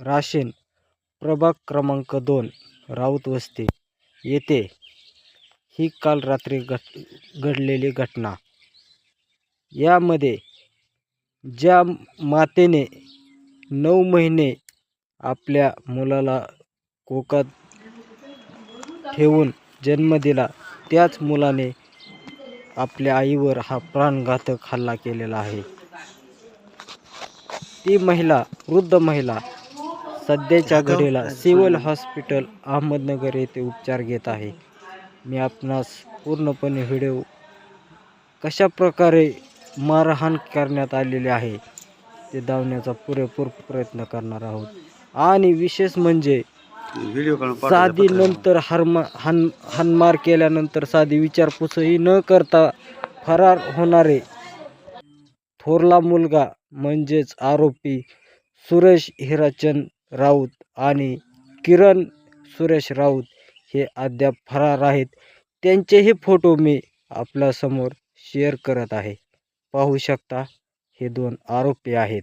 राशीन प्रभाग क्रमांक दोन राऊत वस्ती. येथे ही काल रात्री घट घडलेली घटना. यामध्ये ज्या मातेने नऊ महिने आपल्या मुलाला कोकात ठेवून जन्म दिला त्याच मुलाने आपल्या आईवर हा प्राणघातक हल्ला केलेला आहे. ती महिला वृद्ध महिला सध्याच्या घडीला सिव्हिल हॉस्पिटल अहमदनगर येथे उपचार घेत आहे. मी आपणास पूर्णपणे व्हिडिओ कशा प्रकारे मारहाण करण्यात आलेले आहे ते दावण्याचा पुरेपूर प्रयत्न करणार आहोत. आणि विशेष म्हणजे साधी नंतर हरमा हान हानमार केल्यानंतर साधी विचारपूसही न करता फरार होणारे थोरला मुलगा म्हणजेच आरोपी सुरेश हिराचंद राऊत आणि किरण सुरेश राऊत हे अद्याप फरार आहेत. त्यांचेही फोटो मी आपल्यासमोर शेअर करत आहे. पाहू शकता हे दोन आरोपी आहेत.